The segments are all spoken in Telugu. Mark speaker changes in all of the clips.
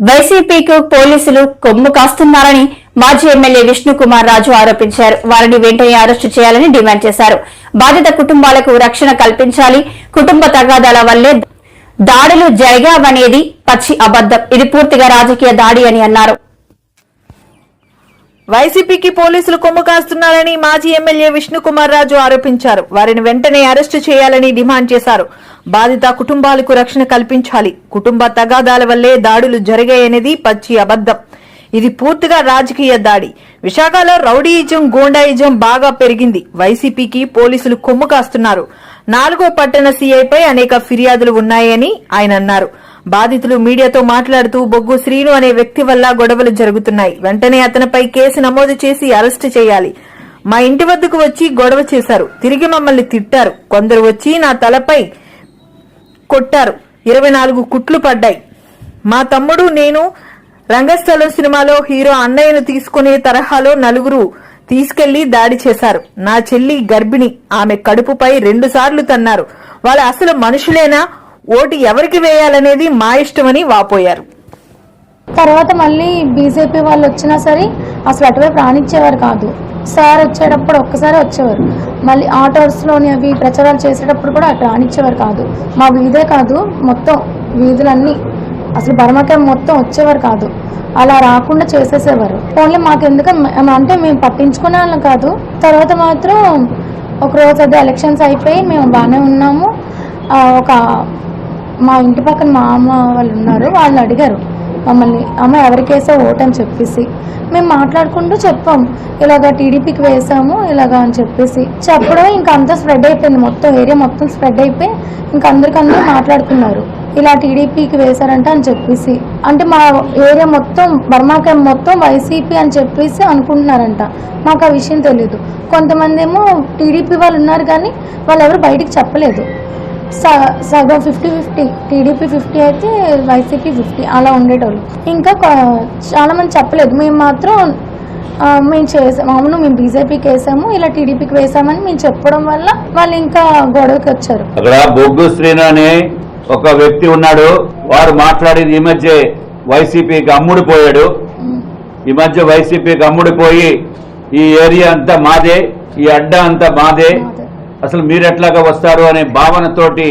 Speaker 1: వైసీపీకు పోలీసులు కొమ్ము కాస్తున్నారని మాజీ ఎమ్మెల్యే విష్ణుకుమార్ రాజు ఆరోపించారు. వారిని వెంటనే అరెస్టు చేయాలని డిమాండ్ చేశారు. బాధిత కుటుంబాలకు రక్షణ కల్పించాలి. కుటుంబ తగాదాల వల్లే దాడులు జరిగావనేది పచ్చి అబద్దం ఇది పూర్తిగా రాజకీయ దాడి అని అన్నారు.
Speaker 2: వైసీపీకి పోలీసులు కొమ్ము కాస్తున్నారని మాజీ ఎమ్మెల్యే విష్ణుకుమార్ రాజు ఆరోపించారు. వారిని వెంటనే అరెస్టు చేయాలని డిమాండ్ చేశారు. బాధిత కుటుంబాలకు రక్షణ కల్పించాలి. కుటుంబ తగాదాల వల్లే దాడులు జరిగాయనేది పచ్చి అబద్దం ఇది పూర్తిగా రాజకీయ దాడి. విశాఖలో రౌడీయిజం గోండాయిజం బాగా పెరిగింది. వైసీపీకి పోలీసులు కొమ్ము కాస్తున్నారు. నాలుగో పట్టణ సీఐపై అనేక ఫిర్యాదులు ఉన్నాయని ఆయన అన్నారు. బాధితులు మీడియాతో మాట్లాడుతూ బొగ్గు శ్రీను అనే వ్యక్తి వల్ల గొడవలు జరుగుతున్నాయి. వెంటనే అతనిపై కేసు నమోదు చేసి అరెస్టు చేయాలి. మా ఇంటి వద్దకు వచ్చి గొడవ చేశారు. తిరిగి మమ్మల్ని తిట్టారు. కొందరు వచ్చి నా తలపై కొట్టారు. ఇరవై నాలుగు కుట్లు పడ్డాయి. మా తమ్ముడు నేను రంగస్థలం సినిమాలో హీరో అన్నయ్యను తీసుకునే తరహాలో నలుగురు తీసుకెళ్ళి దాడి చేశారు. నా చెల్లి గర్భిణి. ఆమె కడుపుపై రెండు సార్లు తన్నారు. వాళ్ళ అసలు మనుషులేనా? ఓటు ఎవరికి వేయాలనేది మా ఇష్టమని వాపోయారు.
Speaker 3: తర్వాత మళ్ళీ బీజేపీ వాళ్ళు వచ్చినా సరే అసలు అటువైపు రానిచ్చేవారు కాదు. సార్ వచ్చేటప్పుడు ఒక్కసారి వచ్చేవారు. మళ్ళీ ఆటోస్లోని అవి ప్రచారాలు చేసేటప్పుడు కూడా అటు రానిచ్చేవారు కాదు. మా వీధే కాదు మొత్తం వీధులన్నీ అసలు బర్మకాయ మొత్తం వచ్చేవారు కాదు. అలా రాకుండా చేసేసేవారు. ఓన్లీ మాకు ఎందుకు అంటే మేము పట్టించుకునే వాళ్ళం కాదు. తర్వాత మాత్రం ఒక రోజు అదే ఎలక్షన్స్ అయిపోయి మేము బాగానే ఉన్నాము. ఒక మా ఇంటి పక్కన మా అమ్మ వాళ్ళు ఉన్నారు వాళ్ళు అడిగారు. మమ్మల్ని అమ్మ ఎవరికేసో ఓటని చెప్పేసి. మేము మాట్లాడుకుంటూ చెప్పాం. ఇలాగ టీడీపీకి వేసాము ఇలాగా అని చెప్పేసి. చెప్పడం ఇంకా అంతా స్ప్రెడ్ అయిపోయింది. మొత్తం ఏరియా మొత్తం స్ప్రెడ్ అయిపోయి ఇంకా అందరికందరూ మాట్లాడుకున్నారు. ఇలా టీడీపీకి వేశారంట అని చెప్పేసి. అంటే మా ఏరియా మొత్తం బర్మాకాయ మొత్తం వైసీపీ అని చెప్పేసి అనుకుంటున్నారంట. మాకు ఆ విషయం తెలియదు కొంతమంది ఏమో టీడీపీ వాళ్ళు ఉన్నారు కానీ వాళ్ళు ఎవరు బయటికి చెప్పలేదు. సగం ఫిఫ్టీ ఫిఫ్టీ టీడీపీ ఫిఫ్టీ అయితే వైసీపీ ఫిఫ్టీ అలా ఉండేటోళ్ళు. ఇంకా కొ- చాలా మంది చెప్పలేదు. మేము మాత్రం మేము చేసాము అవును మేము బీజేపీకి వేసాము ఇలా టీడీపీకి వేసామని మేము చెప్పడం వల్ల వాళ్ళు ఇంకా గొడవకి వచ్చారు.
Speaker 4: అక్కడ బొగ్గు శ్రీను అనే ఒక వ్యక్తి ఉన్నాడు. వారు మాట్లాడింది ఈ మధ్య వైసీపీకి అమ్ముడిపోయాడు ఈ మధ్య వైసీపీకి అమ్ముడిపోయి ఈ ఏరియా అంతా మాదే ఈ అడ్డ అంతా మాదే. అసలు మీరు ఎట్లాగా వస్తారు అనే భావనతోటి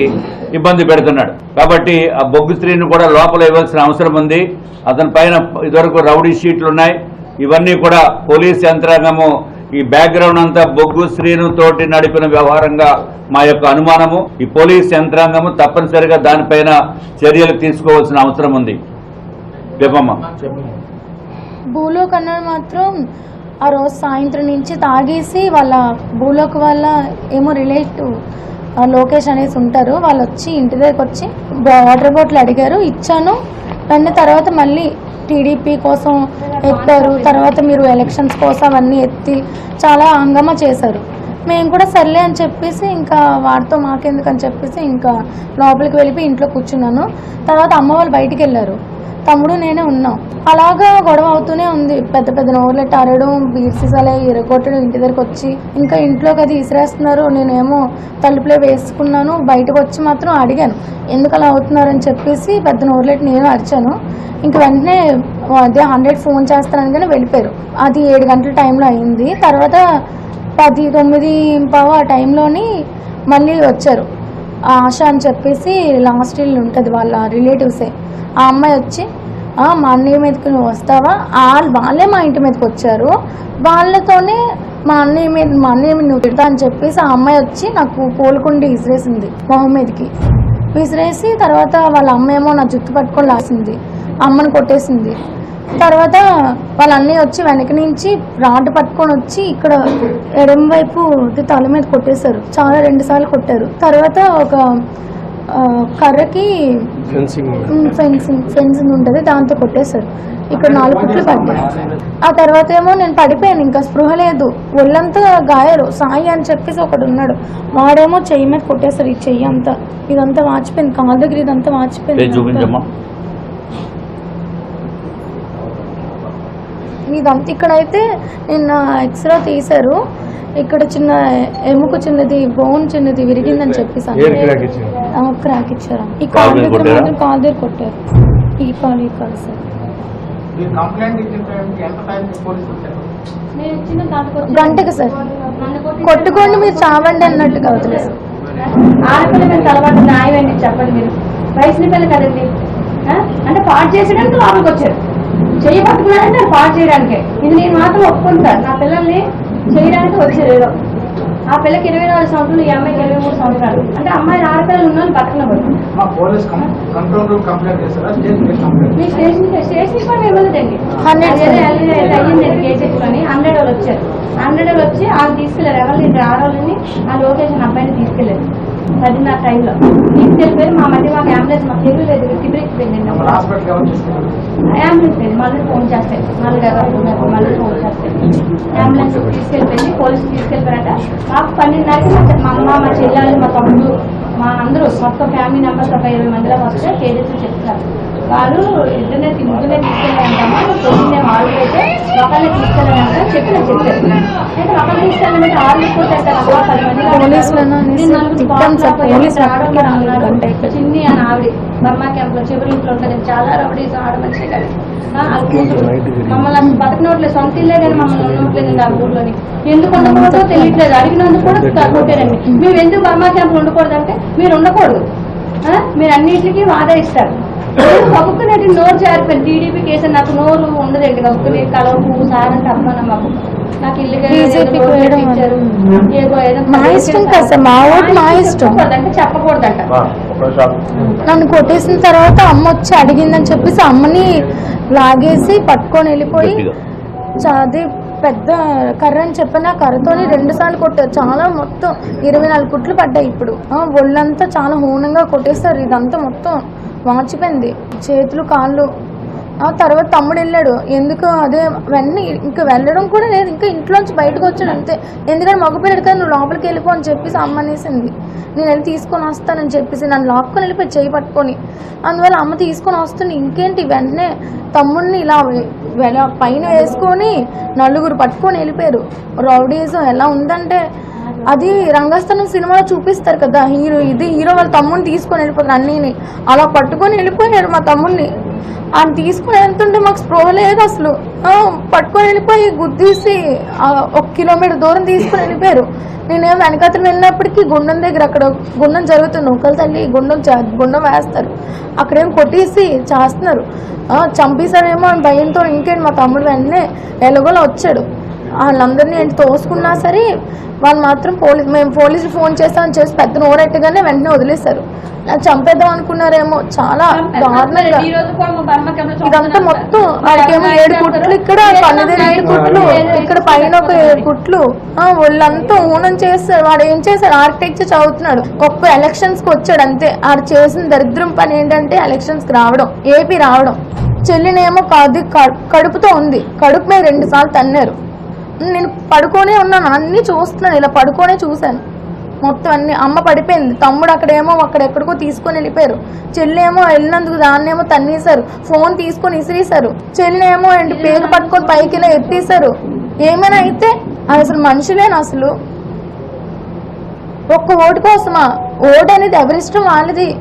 Speaker 4: ఇబ్బంది పెడుతున్నాడు. కాబట్టి ఆ బొగ్గు స్త్రీని కూడా లోపల ఇవ్వాల్సిన అవసరం ఉంది. అతని పైన ఇదివరకు రౌడీ షీట్లు ఉన్నాయి. ఇవన్నీ కూడా పోలీస్ యంత్రాంగము ఈ బ్యాక్గ్రౌండ్ అంతా బొగ్గు శ్రీను తోటి నడిపిన వ్యవహారంగా మా యొక్క అనుమానము. ఈ పోలీస్ యంత్రాంగము తప్పనిసరిగా దానిపైన చర్యలు తీసుకోవాల్సిన అవసరం ఉంది. చెప్పమ్మా.
Speaker 3: భూలోక్ మాత్రం ఆ రోజు సాయంత్రం నుంచి తాగేసి వాళ్ళ భూలోక్ వాళ్ళ ఏమో రిలేటివ్ లోకేష్ అనేసి ఉంటారు. వాళ్ళు వచ్చి ఇంటి దగ్గరకు వచ్చి వాటర్ బాటిల్ అడిగారు. ఇచ్చాను. వెంటనే తర్వాత మళ్ళీ టీడీపీ కోసం ఎత్తారు. తర్వాత మీరు ఎలక్షన్స్ కోసం అవన్నీ ఎత్తి చాలా హంగామా చేశారు. మేము కూడా సర్లే అని చెప్పేసి ఇంకా వాడితో మాకెందుకు అని చెప్పేసి ఇంకా లోపలికి వెళ్ళిపోయి ఇంట్లో కూర్చున్నాను. తర్వాత అమ్మ వాళ్ళు బయటికి వెళ్ళారు. తమ్ముడు నేనే ఉన్నాం. అలాగా గొడవ అవుతూనే ఉంది. పెద్ద పెద్ద నోర్లెట్ ఆరడం బీర్ సీసాలే ఇరగొట్టడం ఇంటి దగ్గరకు వచ్చి ఇంకా ఇంట్లోకి అది ఇసిరేస్తున్నారు. నేనేమో తలుపులే వేసుకున్నాను. బయటకు వచ్చి మాత్రం అడిగాను. ఎందుకు అలా అవుతున్నారని చెప్పేసి పెద్ద నోర్లెట్ నేను అరిచాను. ఇంక వెంటనే అదే హండ్రెడ్ ఫోన్ చేస్తానని కానీ వెళ్ళిపోయారు. అది ఏడు గంటల టైంలో అయింది. తర్వాత పది తొమ్మిది పావు ఆ టైంలోని మళ్ళీ వచ్చారు. ఆశ అని చెప్పేసి లాస్ట్ ఇల్లు ఉంటుంది వాళ్ళ రిలేటివ్సే ఆ అమ్మాయి వచ్చి మా అన్నయ్య మీదకి నువ్వు వస్తావా? వాళ్ళు వాళ్ళే మా ఇంటి మీదకి వచ్చారు. వాళ్ళతోనే మా అన్నయ్య మీద మా అన్నయ్య మీద నువ్వు తిడతా అని చెప్పేసి ఆ అమ్మాయి వచ్చి నాకు పోలుకుండి విసిరేసింది మొహం మీదకి. విసిరేసి తర్వాత వాళ్ళ అమ్మ ఏమో నా జుట్టు పట్టుకొని లాసింది అమ్మని కొట్టేసింది. తర్వాత వాళ్ళ అన్నయ్య వచ్చి వెనక నుంచి రాడ్ పట్టుకొని వచ్చి ఇక్కడ ఎడమ వైపు తల మీద కొట్టేశారు. చాలా రెండు సార్లు కొట్టారు. తర్వాత ఒక కర్రకి ఫెన్సింగ్ ఫెన్సింగ్ ఉంటుంది. దాంతో కొట్టేశారు. ఇక్కడ నాలుగు కుట్లు పడ్డాయి. ఆ తర్వాత ఏమో నేను పడిపోయాను. ఇంకా స్పృహ లేదు. ఒళ్ళంతా గాయాలు. సాయి అని చెప్పేసి ఒకడు ఉన్నాడు. వాడేమో చెయ్యి మీద కొట్టేశారు ఈ చెయ్యి అంతా. ఇదంతా వాచిపోయింది. కాళ్ళ దగ్గర ఇదంతా వాచిపోయింది. ఇదంతా ఇక్కడైతే నిన్న ఎక్స్రే తీశారు. ఇక్కడ చిన్న ఎముక చిన్నది బోన్ చిన్నది విరిగిందని చెప్పేసి అన్నారు. ఆ, క్రాక్ ఇచ్చారా. ఈ
Speaker 4: కాలు
Speaker 3: దగ్గర కాలు దగ్గర కొట్టారు. ఈ కాలు ఈ కాలు సార్. గంటకి సార్. కొట్టుకోండి మీరు చావండి అన్నట్టుగా వదిలేదు
Speaker 5: ఆడపిల్ల మీద తలవాటు న్యాయం ఏంటి చెప్పండి మీరు? వయసుని పిల్ల కదండి? అంటే పాడు చేసేయడానికి లోపలికి వచ్చారు. చెయ్యి పట్టుకున్నారంటే అది పాడు చేయడానికే ఇది నేను మాత్రం ఒప్పుకుంటాను నా పిల్లల్ని చేయడానికి వచ్చారు ఏదో ఆ పిల్లకి ఇరవై నాలుగు సంవత్సరాలు ఈ అమ్మాయికి ఇరవై మూడు సంవత్సరాలు అంటే అమ్మాయి ఆడపిల్లలు ఉన్న
Speaker 6: కేసు కంప్లైంట్
Speaker 5: మీ స్టేషన్ కూడా ఇవ్వలేదండి అయ్యిందండి హండ్రెడ్ వాళ్ళు వచ్చారు హండ్రెడ్ వాళ్ళు వచ్చి వాళ్ళు తీసుకెళ్ళారు ఎవరిని ఆడవాళ్ళని ఆ లొకేషన్ అబ్బాయిని తీసుకెళ్ళారు పదిన్నర టైంలో తీసుకెళ్ళిపోయి మా మధ్య మాకు అంబులెన్స్ మాకు తెలివి లేదు
Speaker 6: ఎవరు తీసుకెళ్ళారు?
Speaker 5: అంబులెన్స్ లేదు మళ్ళీ ఫోన్ చేస్తాయి మళ్ళీ ఎవరు మళ్ళీ ఫోన్ చేస్తాయి అంబులెన్స్ తీసుకెళ్ళిపోయింది పోలీసు తీసుకెళ్ళిపోయారట. మాకు పన్నెండున్నరకి మా అమ్మ మా చెల్లెలు మా తమ్ముడు మా అందరూ మొత్తం ఫ్యామిలీ మెంబర్స్ ఒక ఇరవై మందిలో వస్తే కేజెస్ చెప్తారు. వాళ్ళు ఇద్దరినే ముగ్గురే తీసుకెళ్ళారంటమ్మా పొద్దున్నే ఆరు అయితే ఒకళ్ళని తీసుకెళ్ళారంట చెప్పిన. చెప్పారు అయితే ఒకళ్ళు తీసుకెళ్ళాలంటే ఆరు తీసుకొచ్చేస్తారు పది మంది. చిన్ని అని ఆవిడ బర్మా క్యాంప్లో చివరి ఇంట్లో ఉంటుంది. చాలా రౌడీస్ ఆడ మనిషి మమ్మల్ని బతకనోట్లేదు. సొంత ఇల్లే కానీ మమ్మల్ని ఉండట్లేదండి ఆ ఊర్లోని. ఎందుకు ఉండకూడదో తెలియట్లేదు. అడిగినందుకు కూడా కొట్టారండి మేము ఎందుకు బర్మా క్యాంప్ ఉండకూడదు అంటే మీరు ఉండకూడదు. ఆ? మీరు అన్నింటికి వాదా ఇస్తారు. కబుక్కునేటి నోరు జారిపోయింది. టీడీపీ కేసు నాకు నోరు ఉండదండి. కబుక్కుని కలవు సార్ అంటే అమ్మాన మాకు. నాకు ఇల్లు
Speaker 3: మా ఇష్టం కదా సార్, మా ఓటు మా ఇష్టం.
Speaker 5: చెప్పకూడదంటే.
Speaker 3: నన్ను కొట్టేసిన తర్వాత అమ్మ వచ్చి అడిగిందని చెప్పేసి అమ్మని లాగేసి పట్టుకొని వెళ్ళిపోయి అది పెద్ద కర్ర అని చెప్పిన ఆ కర్రతోని రెండు సార్లు కొట్టారు. చాలా మొత్తం ఇరవై నాలుగు కుట్లు పడ్డాయి ఇప్పుడు. ఒళ్ళంతా చాలా హూనంగా కొట్టేస్తారు. ఇదంతా మొత్తం వాచిపోయింది. చేతులు కాళ్ళు. ఆ తర్వాత తమ్ముడు వెళ్ళాడు. ఎందుకు అదే వెన్నీ ఇంకా వెళ్ళడం కూడా లేదు. ఇంకా ఇంట్లోంచి బయటకు వచ్చాడు అంతే. ఎందుకంటే మగపిల్లడు కదా నువ్వు లోపలికి వెళ్ళిపో అని చెప్పేసి అమ్మ అనేసింది. నేను వెళ్ళి తీసుకొని వస్తానని చెప్పేసి నన్ను లాక్కొని వెళ్ళిపోయి చేయి పట్టుకొని. అందువల్ల అమ్మ తీసుకొని వస్తుంది. ఇంకేంటి? వెంటనే తమ్ముడిని ఇలా వెల- పైన వేసుకొని నలుగురు పట్టుకొని వెళ్ళిపోయారు. రౌడీజం ఎలా ఉందంటే అది రంగస్థలం సినిమాలో చూపిస్తారు కదా హీరో ఇది హీరో వాళ్ళ తమ్ముడిని తీసుకొని వెళ్ళిపోతారు అన్నీని. అలా పట్టుకొని వెళ్ళిపోయారు మా తమ్ముడిని ఆయన తీసుకుని వెళ్తుంటే మాకు స్ప్రో లేదు అసలు. పట్టుకొని వెళ్ళిపోయి గుద్దీసి ఒక కిలోమీటర్ దూరం తీసుకుని వెళ్ళిపోయారు. నేనేం వెనకాతలు వెళ్ళినప్పటికీ గుండం దగ్గర అక్కడ గుండం జరుగుతుంది. ఒకళ్ళ తల్లి గుండం చే- గుండం వేస్తారు. అక్కడేం కొట్టేసి చేస్తున్నారు. చంపేశారేమో అని భయంతో ఇంకేంటి మా తమ్ముడు వెంటనే ఎలాగోలా వచ్చాడు. వాళ్ళందరినీ ఏంటి తోసుకున్నా సరే వాళ్ళు మాత్రం పోలీస్ మేము పోలీసులు ఫోన్ చేస్తామని చేసి పెద్ద నోరెట్టగానే వెంటనే వదిలేశారు. నాకు చంపేద్దాం అనుకున్నారేమో. చాలా దారుణంగా. ఇదంతా మొత్తం వాడికేమో ఏడు కుట్లు ఇక్కడ దగ్గర ఏడు కుట్లు. ఇక్కడ పైన ఒక ఏడు కుట్లు. ఆ ఒళ్ళంతా ఊనం చేస్తాడు వాడు ఏం చేశాడు ఆర్కిటెక్చర్ చదువుతున్నాడు. ఒక్క ఎలక్షన్స్కి వచ్చాడు అంతే. ఆడు చేసిన దరిద్రం పని ఏంటంటే ఎలక్షన్స్కి రావడం ఏపీ రావడం. చెల్లినేమో కాదు కడుపుతో ఉంది. కడుపు మీద రెండు సార్లు తన్నారు. నేను పడుకోనే ఉన్నాను అన్ని చూస్తున్నాను ఇలా పడుకోనే చూశాను. మొత్తం అన్ని అమ్మ పడిపోయింది. తమ్ముడు అక్కడేమో అక్కడెక్కడికో తీసుకొని వెళ్ళిపోయారు. చెల్లేమో వెళ్ళినందుకు దాన్నేమో తన్నేశారు. ఫోన్ తీసుకొని ఇసిరేశారు. చెల్లినేమో ఏంటి పేరు పట్టుకొని పైకి ఇలా ఎత్తేసారు ఏమైనా అయితే అసలు మనుషులేనా అసలు? ఒక్క ఓటు కోసమా? ఓటు అనేది ఎవరిష్టం వాళ్ళది.